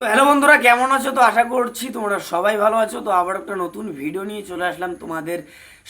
তো হ্যালো বন্ধুরা, কেমন আছো? তো আশা করছি তোমরা সবাই ভালো আছো। তো আবার একটা নতুন ভিডিও নিয়ে চলে আসলাম তোমাদের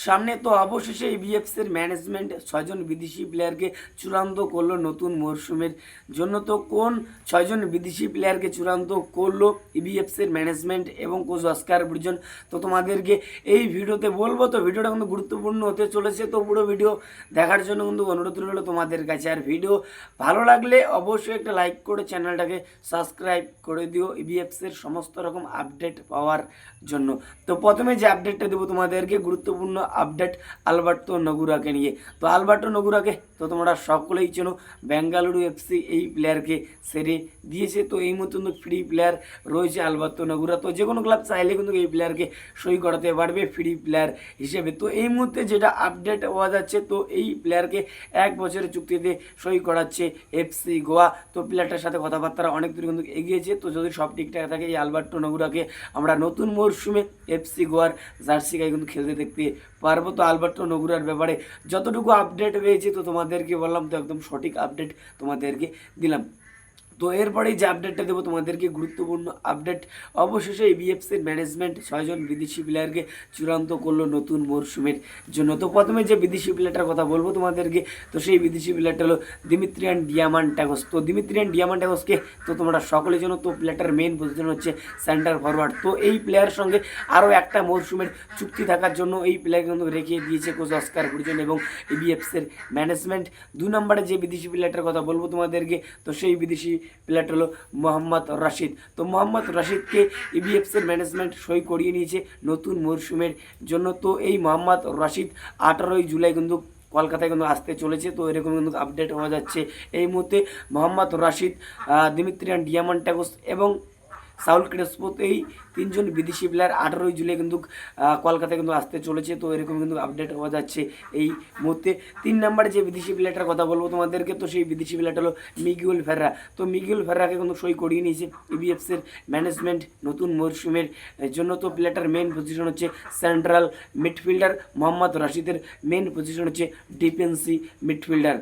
সামনে তো অবশেষে ইবিএফস এর ম্যানেজমেন্ট ছয়জন বিদেশি প্লেয়ারকে চূড়ান্ত করল নতুন মরশুমের জন্য। তো কোন ছয়জন বিদেশি প্লেয়ারকে চূড়ান্ত করল ইবিএফস এর ম্যানেজমেন্ট এবং কোচ অস্কার ব্রিজন? তো তোমাদেরকে এই ভিডিওতে বলব, তো ভিডিওটা কিন্তু গুরুত্বপূর্ণ হতে চলেছে। তো পুরো ভিডিও দেখার জন্য কিন্তু অনুরোধ রইল তোমাদের কাছে। আর ভিডিও ভালো লাগলে অবশ্যই একটা লাইক করে চ্যানেলটাকে সাবস্ক্রাইব করে দিও ইবিএফস এর সমস্ত রকম আপডেট পাওয়ার জন্য। তো প্রথমে যে আপডেটটা দেবো তোমাদেরকে, গুরুত্বপূর্ণ আপডেট আলবার্টো নগুরাকে নিয়ে তো আলবার্টো নগুরাকে তো তোমরা সকলেই চেনো, বেঙ্গালুরু এফসি এই প্লেয়ারকে সেরে দিয়েছে। তো এই মতন ফ্রি প্লেয়ার রয়েছে আলবার্তো নগুরা। তো যে কোনো ক্লাব চাইলে কিন্তু এই প্লেয়ারকে সই করাতে পারবে ফ্রি প্লেয়ার হিসেবে। তো এই মুহূর্তে যেটা আপডেট হওয়া যাচ্ছে, তো এই প্লেয়ারকে এক বছরের চুক্তিতে সই করাচ্ছে এফসি গোয়া। তো প্লেয়ারটার সাথে কথাবার্তা অনেক দূর কিন্তু এগিয়েছে। তো যদি সব ঠিকঠাক থাকে, এই আলবার্টো নগুরাকে আমরা নতুন মরশুমে এফসি গোয়ার জার্সি গায়ে কিন্তু খেলতে দেখতে পারব। তো আলবার্টো নগুরার ব্যাপারে যতটুকু আপডেট পেয়েছি, তো তোমাদেরকে বললাম তো একদম সঠিক আপডেট তোমাদেরকে দিলাম। তো এরপরে যে আপডেটটা দেবো, তোমাদেরকে গুরুত্বপূর্ণ আপডেট অবশেষে এবিএফসির ম্যানেজমেন্ট ছয়জন বিদেশি প্লেয়ারকে চূড়ান্ত করল নতুন মরশুমের জন্য। তো প্রথমে যে বিদেশি প্লেয়ারটার কথা বলব তোমাদেরকে, তো সেই বিদেশি প্লেয়ারটা হলো দিমিত্রিয়ান ডিয়ামান ট্যাগস তো দিমিত্রিয়ান ডিয়ামান ট্যাগসকে তো তোমরা সকলের জন্য তো প্লেয়ারটার মেন পজিশন হচ্ছে সেন্টার ফরওয়ার্ড তো এই প্লেয়ারের সঙ্গে আরও একটা মরশুমের চুক্তি থাকার জন্য এই প্লেয়ার কিন্তু রেখে দিয়েছে কোচ অস্কার গুরুজন এবং এবিএফসির ম্যানেজমেন্ট দু নম্বরে যে বিদেশি প্লেয়ারটার কথা বলব তোমাদেরকে, তো সেই বিদেশি প্লেয়ারটা হলো মোহাম্মদ রাশিদ। তো মোহাম্মদ রাশিদকে ইবিএফসির ম্যানেজমেন্ট সই করিয়ে নিয়েছে নতুন মরশুমের জন্য। তো এই মোহাম্মদ রাশিদ আঠারোই জুলাই কিন্তু কলকাতায় কিন্তু আসতে চলেছে। তো এরকম কিন্তু আপডেট হওয়া যাচ্ছে। এই মুহূর্তে মোহাম্মদ রাশিদ দিমিত্রিয়ান ডিয়ামান্টাগোস এবং সাউল ক্রেসপো এই তিনজন বিদেশি প্লেয়ার আঠারোই জুলাই কিন্তু কলকাতায় কিন্তু আসতে চলেছে। তো এরকম কিন্তু আপডেট হওয়া যাচ্ছে এই মুহূর্তে। তিন নম্বরে যে বিদেশি প্লেয়ারটার কথা বলব তোমাদেরকে, তো সেই বিদেশি প্লেয়ারটা হলো মিগুয়েল ফেররা। তো মিগুয়েল ফেররাকে কিন্তু সই করিয়ে নিয়েছে ইবিএফসির ম্যানেজমেন্ট নতুন মরশুমের জন্য। তো প্লেয়ারটার মেন পজিশন হচ্ছে সেন্ট্রাল মিডফিল্ডার মোহাম্মদ রাশিদের মেন পজিশন হচ্ছে ডিফেন্সি মিডফিল্ডার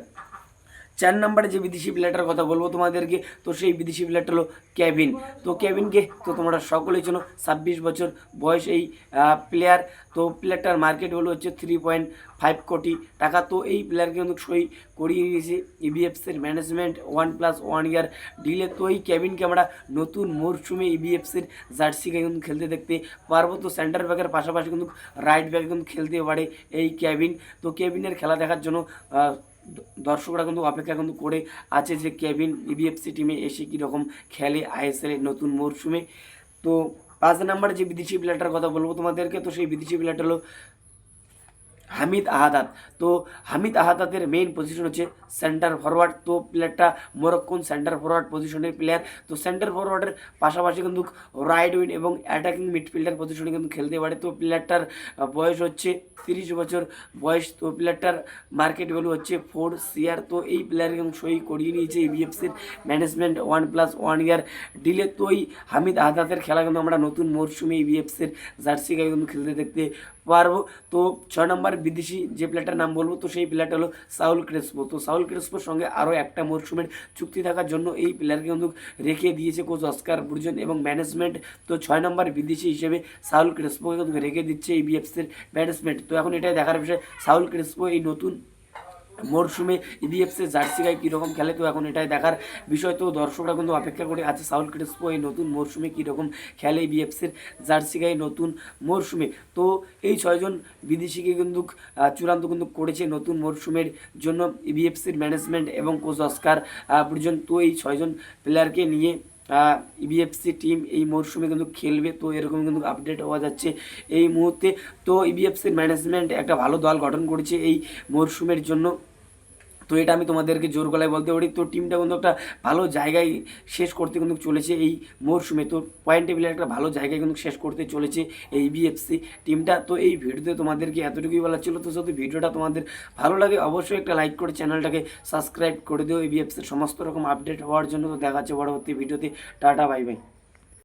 চার নম্বরে যে বিদেশি প্লেয়ারটার কথা বলব তোমাদেরকে, তো সেই বিদেশি প্লেয়ারটা হলো ক্যাভিন তো ক্যাভিনকে তো তোমরা সকলেই চেনো, ছাব্বিশ বছর বয়স এই প্লেয়ার তো প্লেয়ারটার মার্কেট হলো হচ্ছে থ্রি পয়েন্ট ফাইভ কোটি টাকা। তো এই প্লেয়ারকে কিন্তু সই করিয়ে নিয়েছে ইবিএফসির management one plus one year delay তো এই ক্যাবিনকে আমরা নতুন মরশুমে ইবিএফসির জার্সিকে কিন্তু খেলতে দেখতে পারব। তো সেন্টার ব্যাকের পাশাপাশি কিন্তু রাইট ব্যাকে কিন্তু খেলতে পারে এই ক্যাবিন তো ক্যাবিনের খেলা দেখার জন্য দর্শকরা কিন্তু অপেক্ষা কিন্তু করে আছে যে কেভিন ইবিএফসি টিমে এসে কীরকম খেলে আইএসএল এর নতুন মরশুমে। তো পাঁচ নাম্বার যে বিদেশি প্লেয়ারটার কথা বলব তোমাদেরকে, তো সেই বিদেশি প্লেয়ারটা হলো হামিদ আহাদাত। তো হামিদ আহাদাতের মেইন পজিশন হচ্ছে সেন্টার ফরওয়ার্ড তো প্লেয়ারটা মোরক্কন সেন্টার ফরওয়ার্ড পজিশনের প্লেয়ার তো সেন্টার ফরওয়ার্ডের পাশাপাশি কিন্তু রাইট উইন এবং অ্যাটাকিং মিডফিল্ডার পজিশনে কিন্তু খেলতে পারে। তো প্লেয়ারটার বয়স হচ্ছে তিরিশ বছর বয়স। তো প্লেয়ারটার মার্কেট ভ্যালু হচ্ছে ফোর সিআর তো এই প্লেয়ার কিন্তু সই করিয়ে নিয়েছে বিএফসির management one plus one year delay তো এই হামিদ আহাদাতের খেলা কিন্তু আমরা নতুন মরশুমে বিএফসির জার্সি গায়ে কিন্তু খেলতে দেখতে পারব। তো ছয় নম্বর বিদেশি যে প্লেয়ারটার নাম বলব, তো সেই প্লেয়ারটা হলো সাউল ক্রেসপো। তো সাউল ক্রেসপোর সঙ্গে আরও একটা মরশুমের চুক্তি থাকার জন্য এই প্লেয়ারকে কিন্তু রেখে দিয়েছে কোচ অস্কার বুর্জন এবং ম্যানেজমেন্ট তো ছয় নম্বর বিদেশি হিসেবে সাউল ক্রেসপোকে কিন্তু রেখে দিচ্ছে এই বিএফসির ম্যানেজমেন্ট তো এখন এটাই দেখার বিষয়, সাউল ক্রেসপো এই নতুন মরশুমে ইবিএফসি জার্সি গায়ে কীরকম খেলে তো এখন এটাই দেখার বিষয়। তো দর্শকরা কিন্তু অপেক্ষা করে আছে সাউল ক্রিস্পো এই নতুন মরশুমে কীরকম খেলে বিএফসির জার্সি গায়ে নতুন মরশুমে। তো এই ছয়জন বিদেশিকে কিন্তু চূড়ান্ত কিন্তু করেছে নতুন মরশুমের জন্য ইবিএফসির ম্যানেজমেন্ট এবং কোচ অস্কার পর্যন্ত এই ছয়জন প্লেয়ারকে নিয়ে ইবিএফসি টিম এই মরশুমে কিন্তু খেলবে, তো এরকম কিন্তু আপডেট হওয়া যাচ্ছে এই মুহূর্তে। তো ইবিএফসির ম্যানেজমেন্ট একটা ভালো দল গঠন করেছে এই মরশুমের জন্য। তো এটা আমি তোমাদেরকে জোর গলায় বলতে পারি। তো টিমটা কিন্তু একটা ভালো জায়গায় শেষ করতে কিন্তু চলেছে এই মরশুমে তো পয়েন্ট টেবিলের একটা ভালো জায়গায় কিন্তু শেষ করতে চলেছে এই বিএফসি টিমটা। তো এই ভিডিওতে তোমাদেরকে এতটুকুই বলা ছিল। তো যদি ভিডিওটা তোমাদের ভালো লাগে, অবশ্যই একটা লাইক করে চ্যানেলটাকে সাবস্ক্রাইব করে দিও। এই বিএফসির সমস্ত রকম আপডেট হওয়ার জন্য। তো দেখা যাচ্ছে পরবর্তী ভিডিওতে। Tata bye bye